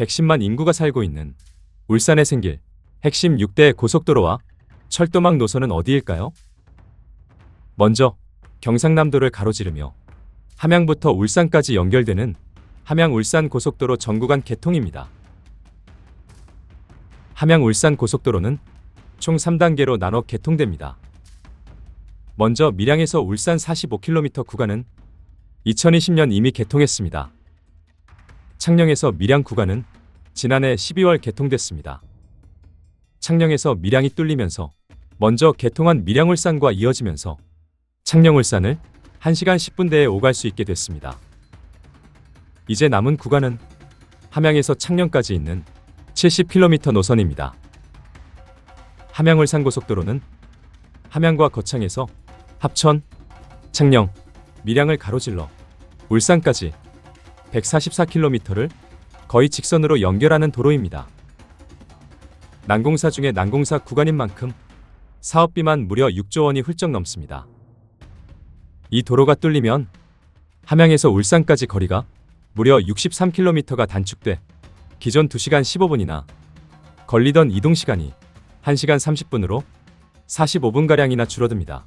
110만 인구가 살고 있는 울산에 생길 핵심 6대 고속도로와 철도망 노선은 어디일까요? 먼저 경상남도를 가로지르며 함양부터 울산까지 연결되는 함양 울산 고속도로 전구간 개통입니다. 함양 울산 고속도로는 총 3단계로 나눠 개통됩니다. 먼저 밀양에서 울산 45km 구간은 2020년 이미 개통했습니다. 창녕에서 밀양 구간은 지난해 12월 개통됐습니다. 창녕에서 밀양이 뚫리면서 먼저 개통한 밀양울산과 이어지면서 창녕울산을 1시간 10분대에 오갈 수 있게 됐습니다. 이제 남은 구간은 함양에서 창녕까지 있는 70km 노선입니다. 함양울산 고속도로는 함양과 거창에서 합천, 창녕, 밀양을 가로질러 울산까지 144km를 거의 직선으로 연결하는 도로입니다. 난공사 중에 난공사 구간인 만큼 사업비만 무려 6조 원이 훌쩍 넘습니다. 이 도로가 뚫리면 함양에서 울산까지 거리가 무려 63km가 단축돼 기존 2시간 15분이나 걸리던 이동 시간이 1시간 30분으로 45분가량이나 줄어듭니다.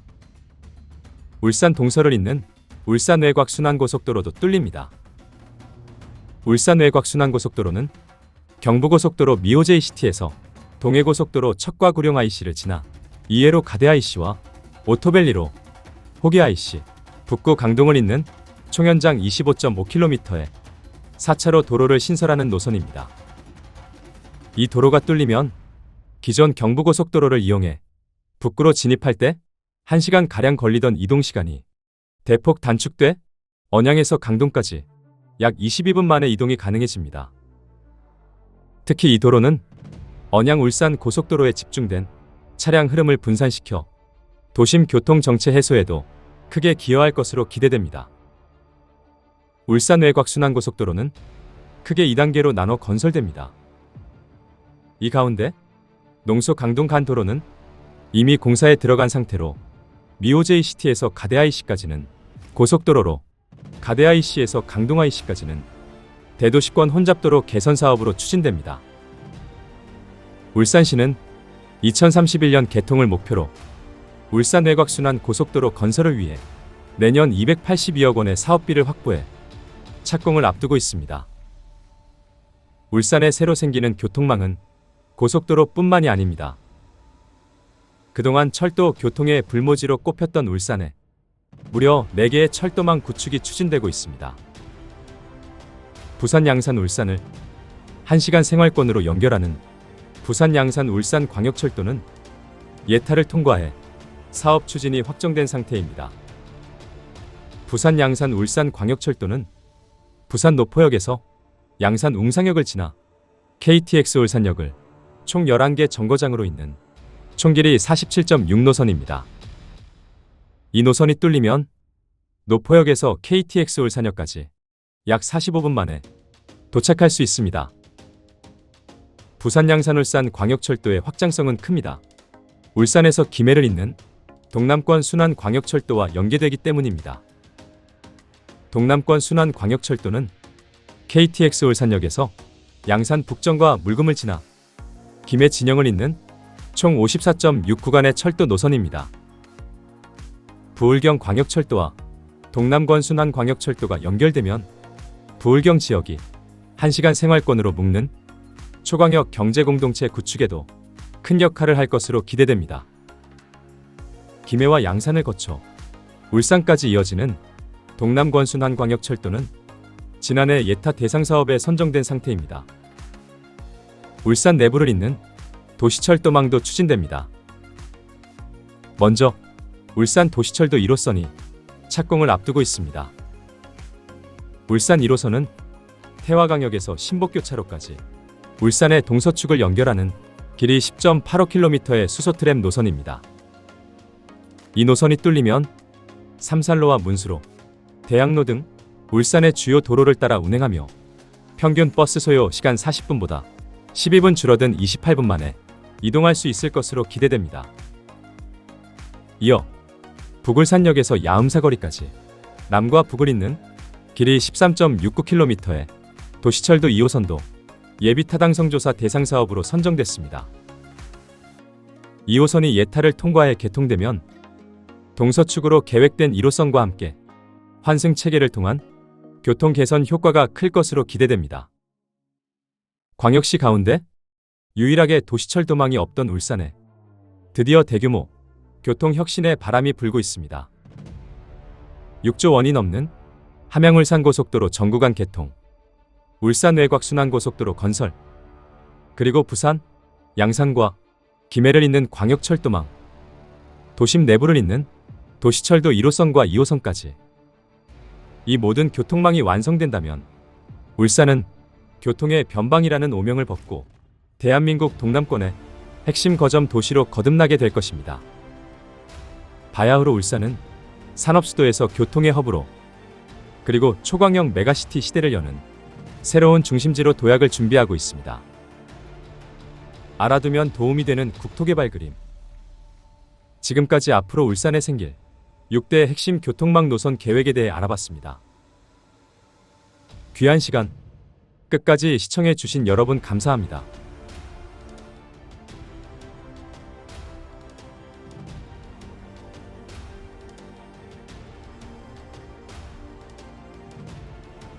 울산 동서를 잇는 울산 외곽 순환고속도로도 뚫립니다. 울산 외곽 순환고속도로는 경부고속도로 미오제이 시티에서 동해고속도로 척과 구룡 IC를 지나 이해로 가대 IC와 오토벨리로 호기 IC, 북구 강동을 잇는 총연장 25.5km의 4차로 도로를 신설하는 노선입니다. 이 도로가 뚫리면 기존 경부고속도로를 이용해 북구로 진입할 때 1시간 가량 걸리던 이동 시간이 대폭 단축돼 언양에서 강동까지 약 22분 만에 이동이 가능해집니다. 특히 이 도로는 언양 울산 고속도로에 집중된 차량 흐름을 분산시켜 도심 교통 정체 해소에도 크게 기여할 것으로 기대됩니다. 울산 외곽 순환 고속도로는 크게 2단계로 나눠 건설됩니다. 이 가운데 농소 강동 간 도로는 이미 공사에 들어간 상태로 미오제이 시티에서 가대 IC까지는 고속도로로 가대 IC에서 강동 IC까지는 대도시권 혼잡도로 개선 사업으로 추진됩니다. 울산시는 2031년 개통을 목표로 울산 외곽 순환 고속도로 건설을 위해 내년 282억 원의 사업비를 확보해 착공을 앞두고 있습니다. 울산에 새로 생기는 교통망은 고속도로뿐만이 아닙니다. 그동안 철도 교통의 불모지로 꼽혔던 울산에 무려 4개의 철도망 구축이 추진되고 있습니다. 부산 양산 울산을 1시간 생활권으로 연결하는 부산 양산 울산 광역철도는 예타를 통과해 사업 추진이 확정된 상태입니다. 부산 양산 울산 광역철도는 부산 노포역에서 양산 웅상역을 지나 KTX 울산역을 총 11개 정거장으로 잇는 총 길이 47.6노선입니다. 이 노선이 뚫리면 노포역에서 KTX 울산역까지 약 45분 만에 도착할 수 있습니다. 부산 양산 울산 광역철도의 확장성은 큽니다. 울산에서 김해를 잇는 동남권 순환 광역철도와 연계되기 때문입니다. 동남권 순환 광역철도는 KTX 울산역에서 양산 북정과 물금을 지나 김해 진영을 잇는 총 54.6 구간의 철도 노선입니다. 부울경 광역철도와 동남권 순환 광역철도가 연결되면 부울경 지역이 1시간 생활권으로 묶는 초광역 경제공동체 구축에도 큰 역할을 할 것으로 기대됩니다. 김해와 양산을 거쳐 울산까지 이어지는 동남권 순환 광역철도는 지난해 예타 대상 사업에 선정된 상태입니다. 울산 내부를 잇는 도시철도망도 추진됩니다. 먼저 울산 도시철도 1호선이 착공을 앞두고 있습니다. 울산 1호선은 태화강역에서 신복교차로까지 울산의 동서축을 연결하는 길이 10.85km의 수소트램 노선입니다. 이 노선이 뚫리면 삼산로와 문수로, 대학로 등 울산의 주요 도로를 따라 운행하며 평균 버스 소요 시간 40분보다 12분 줄어든 28분 만에 이동할 수 있을 것으로 기대됩니다. 이어 북울산역에서 야음사거리까지 남과 북을 잇는 길이 13.69km의 도시철도 2호선도 예비 타당성 조사 대상 사업으로 선정됐습니다. 2호선이 예타를 통과해 개통되면 동서축으로 계획된 1호선과 함께 환승 체계를 통한 교통 개선 효과가 클 것으로 기대됩니다. 광역시 가운데 유일하게 도시철도망이 없던 울산에 드디어 대규모 교통 혁신의 바람이 불고 있습니다. 6조 원이 넘는 함양 울산 고속도로 전구간 개통, 울산 외곽 순환 고속도로 건설, 그리고 부산, 양산과 김해를 잇는 광역철도망, 도심 내부를 잇는 도시철도 1호선과 2호선까지 이 모든 교통망이 완성된다면 울산은 교통의 변방이라는 오명을 벗고 대한민국 동남권의 핵심 거점 도시로 거듭나게 될 것입니다. 바야흐로 울산은 산업 수도에서 교통의 허브로 그리고 초광형 메가시티 시대를 여는 새로운 중심지로 도약을 준비하고 있습니다. 알아두면 도움이 되는 국토개발 그림. 지금까지 앞으로 울산에 생길 6대 핵심 교통망 노선 계획에 대해 알아봤습니다. 귀한 시간 끝까지 시청해 주신 여러분 감사합니다.